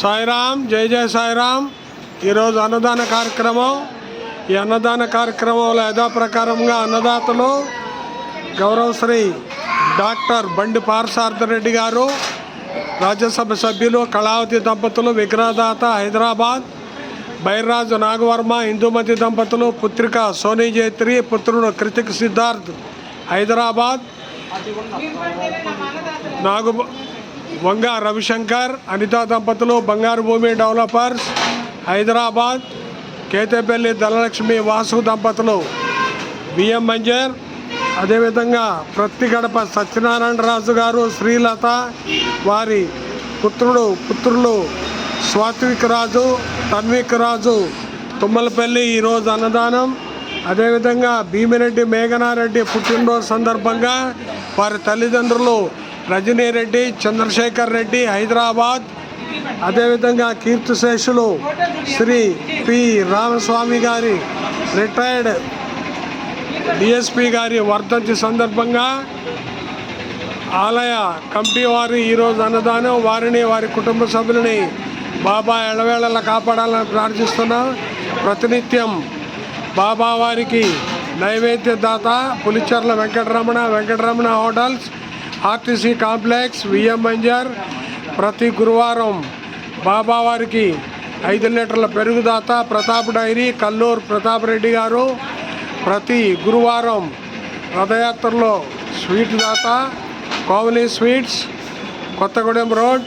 సాయిరామ్ జై జయ సాయిరామ్. ఈరోజు అన్నదాన కార్యక్రమం. ఈ అన్నదాన కార్యక్రమంలో యథాప్రకారంగా అన్నదాతలు గౌరవశ్రీ డాక్టర్ బండి పార్సార్థరెడ్డి గారు రాజ్యసభ సభ్యులు కళావతి దంపతులు విగ్రహదాత హైదరాబాద్ బైర్రాజు నాగవర్మ ఇందుమతి దంపతులు పుత్రిక సోనీ జైత్రి పుత్రుడు కృతిక్ సిద్ధార్థ్ హైదరాబాద్ నాగు వంగ రవిశంకర్ అనితా దంపతులు బంగారు భూమి డెవలపర్స్ హైదరాబాద్ కేతేపల్లి ధనలక్ష్మి వాసు దంపతులు. బిఎం మంజర్ అదేవిధంగా ప్రతి గడప సత్యనారాయణ రాజు గారు శ్రీలత వారి పుత్రుడు పుత్రులు స్వాత్విక్ రాజు తన్విక్ రాజు తుమ్మలపల్లి ఈరోజు అన్నదానం. అదేవిధంగా భీమిరెడ్డి మేఘనారెడ్డి పుట్టినరోజు సందర్భంగా వారి తల్లిదండ్రులు రజనీ రెడ్డి చంద్రశేఖర్ రెడ్డి హైదరాబాద్. అదేవిధంగా కీర్తిశేషులు శ్రీ పి రామస్వామి గారి రిటైర్డ్ డిఎస్పి గారి వర్ధంతి సందర్భంగా ఆలయ కమిటీ వారు ఈరోజు అన్నదానం వారిని వారి కుటుంబ సభ్యులని బాబా ఎడవేళలా కాపాడాలని ప్రార్థిస్తున్నా. ప్రతినిత్యం బాబా వారికి నైవేద్య దాత Pulicherla Venkataramana Venkataramana hotels RTC complex VM మంజర్ ప్రతి గురువారం బాబావారికి ఐదు లీటర్ల పెరుగుదాత ప్రతాప్ డైరీ కల్లూరు ప్రతాప్ రెడ్డి గారు ప్రతి గురువారం రథయాత్రలో స్వీట్ దాత కోవలి స్వీట్స్ కొత్తగూడెం రోడ్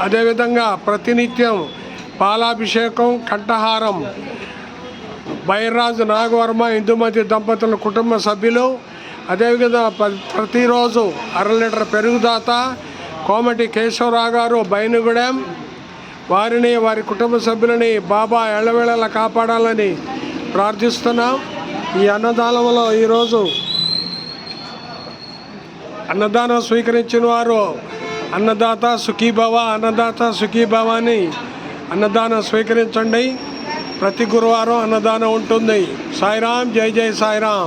అదేవిధంగా ప్రతినిత్యం పాలాభిషేకం కంఠహారం బైర్రాజు నాగవర్మ ఇందుమతి దంపతుల కుటుంబ సభ్యులు అదేవిధంగా ప్రతిరోజు అర లీటర్ పెరుగుదాత కోమటి కేశవరావు గారు బైనుగూడెం. వారిని వారి కుటుంబ సభ్యులని బాబా ఎళ్ళవేళలా కాపాడాలని ప్రార్థిస్తున్నాం. ఈ అన్నదానంలో ఈరోజు అన్నదానం స్వీకరించిన వారు అన్నదాత సుఖీభవ అన్నదాత సుఖీభవ అని అన్నదానం స్వీకరించండి. ప్రతి గురువారం అన్నదానం ఉంటుంది. సాయిరాం జై జై సాయిరాం